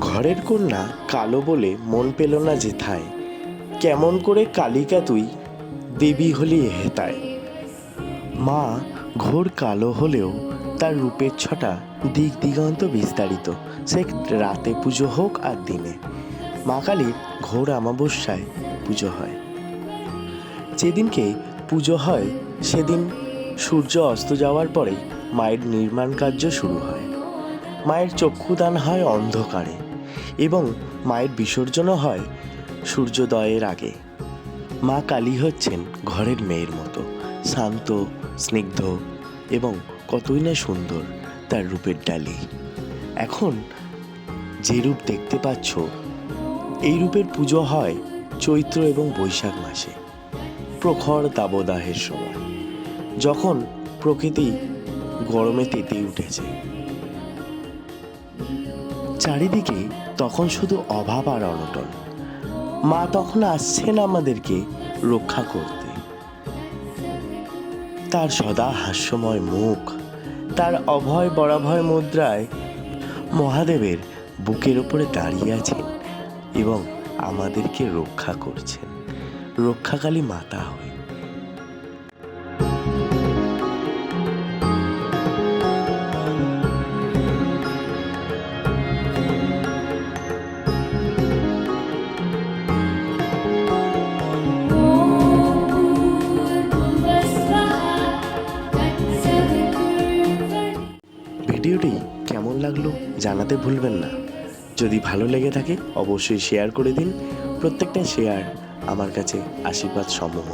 ঘরের কন্যা কালো বলে মন পেল না যেথায় কেমন করে কালিকা তুই, দেবী হলি হেতায়। মা ঘোর কালো হলেও তার রূপের ছটা দিক দিগন্ত বিস্তারিত। সে রাতে পুজো হোক আর দিনে। মা কালীর ঘোর অমাবস্যায় পুজো হয়। যেদিনকে পুজো হয়, সেদিন সূর্য অস্ত যাওয়ার পরেই মায়ের নির্মাণ কার্য শুরু হয়। মায়ের চক্ষুদান হয় অন্ধকারে। এবং মায়ের বিসর্জনও হয় সূর্যোদয়ের আগে। মা কালী হচ্ছেন ঘরের মেয়ের মতো, শান্ত, স্নিগ্ধ এবং কতই না সুন্দর তার রূপের ডালি। এখন যে রূপ দেখতে পাচ্ছ, এই রূপের পুজো হয় চৈত্র এবং বৈশাখ মাসে, প্রখর দাবদাহের সময়, যখন প্রকৃতি গরমে তেতে উঠেছে। চারিদিকে তখন শুধু অভাব আর অনটন। মা তখন আসছেন আমাদেরকে রক্ষা করতে। তার সদা হাস্যময় মুখ, তার অভয় বরাভয় মুদ্রায় মহাদেবের বুকের ওপরে দাঁড়িয়ে আছেন এবং আমাদেরকে রক্ষা করছেন। রক্ষাকালী মাতা হয়ে। ভিডিওটি কেমন লাগল জানাতে ভুলবেন না। যদি ভালো লেগে থাকে, অবশ্যই শেয়ার করে দিন। প্রত্যেকটা শেয়ার আমার কাছে আশীর্বাদ সমূহ।